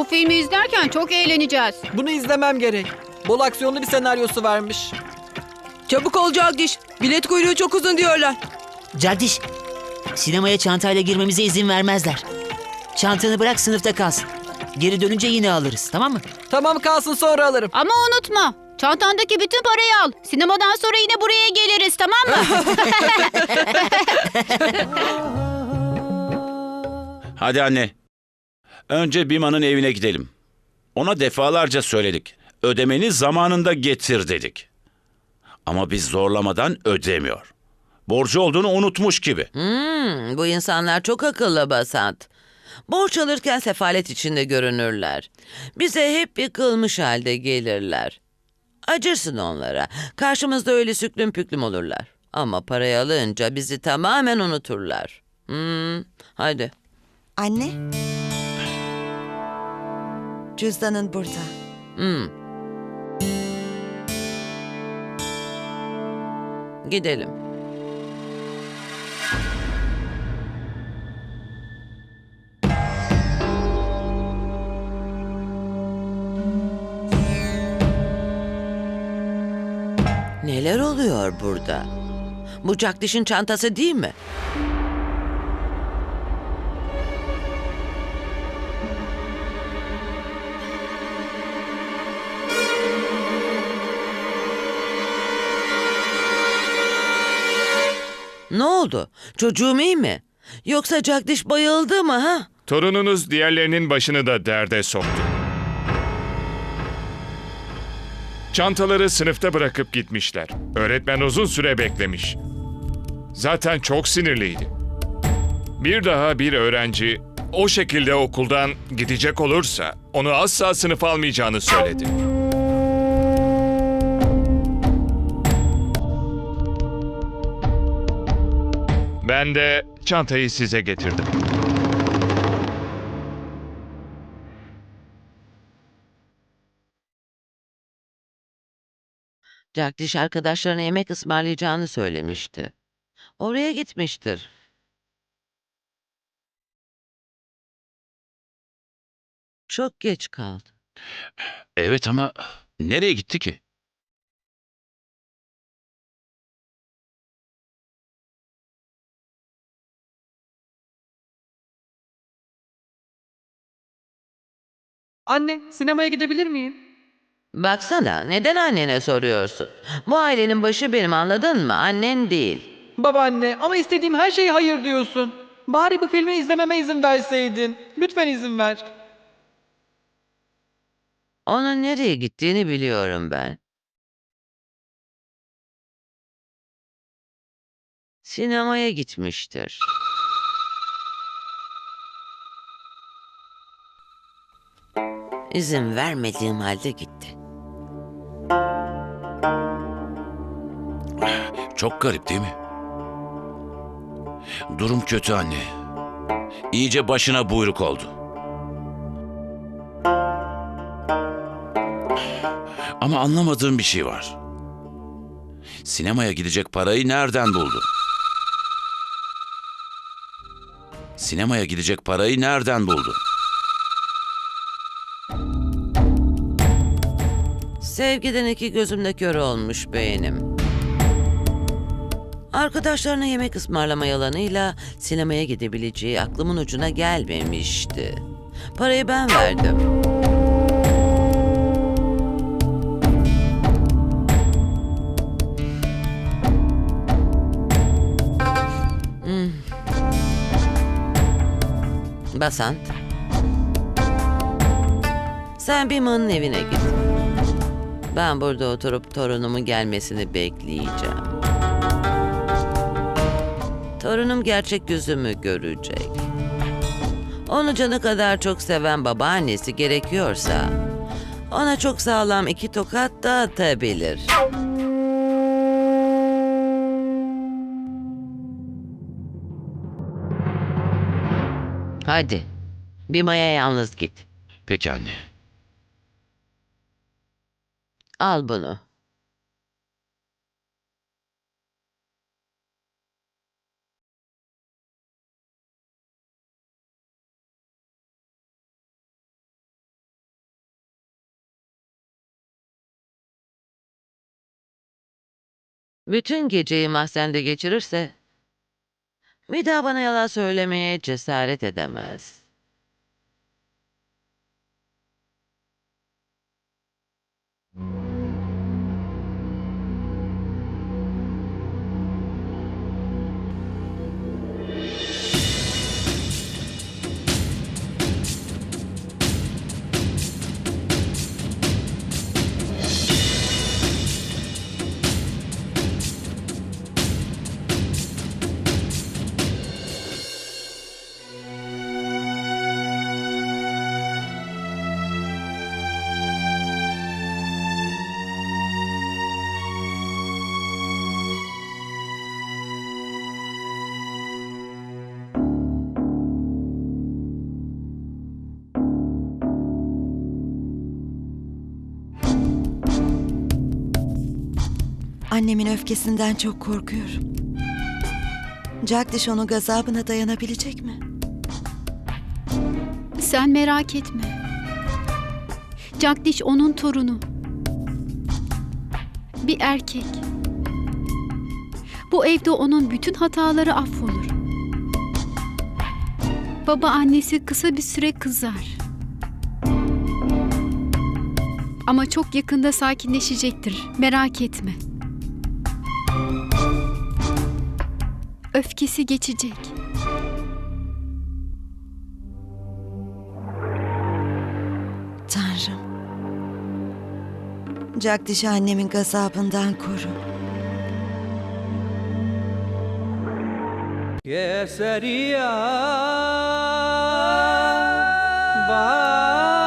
Bu filmi izlerken çok eğleneceğiz. Bunu izlemem gerek. Bol aksiyonlu bir senaryosu varmış. Çabuk ol Jagdish. Bilet kuyruğu çok uzun diyorlar. Jagdish, sinemaya çantayla girmemize izin vermezler. Çantanı bırak sınıfta kalsın. Geri dönünce yine alırız, tamam mı? Tamam kalsın sonra alırım. Ama unutma. Çantandaki bütün parayı al. Sinemadan sonra yine buraya geliriz tamam mı? Hadi anne. Önce Bima'nın evine gidelim. Ona defalarca söyledik. Ödemeni zamanında getir dedik. Ama biz zorlamadan ödemiyor. Borcu olduğunu unutmuş gibi. Hmm, bu insanlar çok akıllı Basant. Borç alırken sefalet içinde görünürler. Bize hep yıkılmış halde gelirler. Acırsın onlara. Karşımızda öyle süklüm püklüm olurlar. Ama parayı alınca bizi tamamen unuturlar. Hmm, hadi. Anne. Cüzdanın burada. Hmm. Gidelim. Neler oluyor burada? Bu Jagdish'in çantası değil mi? Ne oldu? Çocuğum iyi mi? Yoksa Jagdish bayıldı mı ha? Torununuz diğerlerinin başını da derde soktu. Çantaları sınıfta bırakıp gitmişler. Öğretmen uzun süre beklemiş. Zaten çok sinirliydi. Bir daha bir öğrenci o şekilde okuldan gidecek olursa onu asla sınıfa almayacağını söyledi. Ben de çantayı size getirdim. Jagdish arkadaşlarına yemek ısmarlayacağını söylemişti. Oraya gitmiştir. Çok geç kaldı. Evet ama nereye gitti ki? Anne sinemaya gidebilir miyim? Baksana neden annene soruyorsun? Bu ailenin başı benim anladın mı? Annen değil. Babaanne ama istediğim her şeye hayır diyorsun. Bari bu filmi izlememe izin verseydin. Lütfen izin ver. Onun nereye gittiğini biliyorum ben. Sinemaya gitmiştir. İzin vermediğim halde gitti. Çok garip değil mi? Durum kötü anne. İyice başına buyruk oldu. Ama anlamadığım bir şey var. Sinemaya gidecek parayı nereden buldu? Sinemaya gidecek parayı nereden buldu? Sevgiden iki gözümde kör olmuş beynim. Arkadaşlarına yemek ısmarlama yalanıyla sinemaya gidebileceği aklımın ucuna gelmemişti. Parayı ben verdim. Hmm. Basant. Sen Bima'nın evine git. Ben burada oturup torunumun gelmesini bekleyeceğim. Torunum gerçek yüzümü görecek. Onu canı kadar çok seven babaannesi gerekiyorsa ona çok sağlam iki tokat da atabilir. Hadi. Bima'ya yalnız git. Peki anne. Al bunu. Bütün geceyi mahzende geçirirse, bir daha bana yalan söylemeye cesaret edemez.'' Annemin öfkesinden çok korkuyorum. Jagdish onun gazabına dayanabilecek mi? Sen merak etme. Jagdish onun torunu. Bir erkek. Bu evde onun bütün hataları affolur. Baba annesi kısa bir süre kızar. Ama çok yakında sakinleşecektir. Merak etme. Öfkesi geçecek. Tanrım. Cagdiş'i annemin gazabından koru. Keseriya Bağ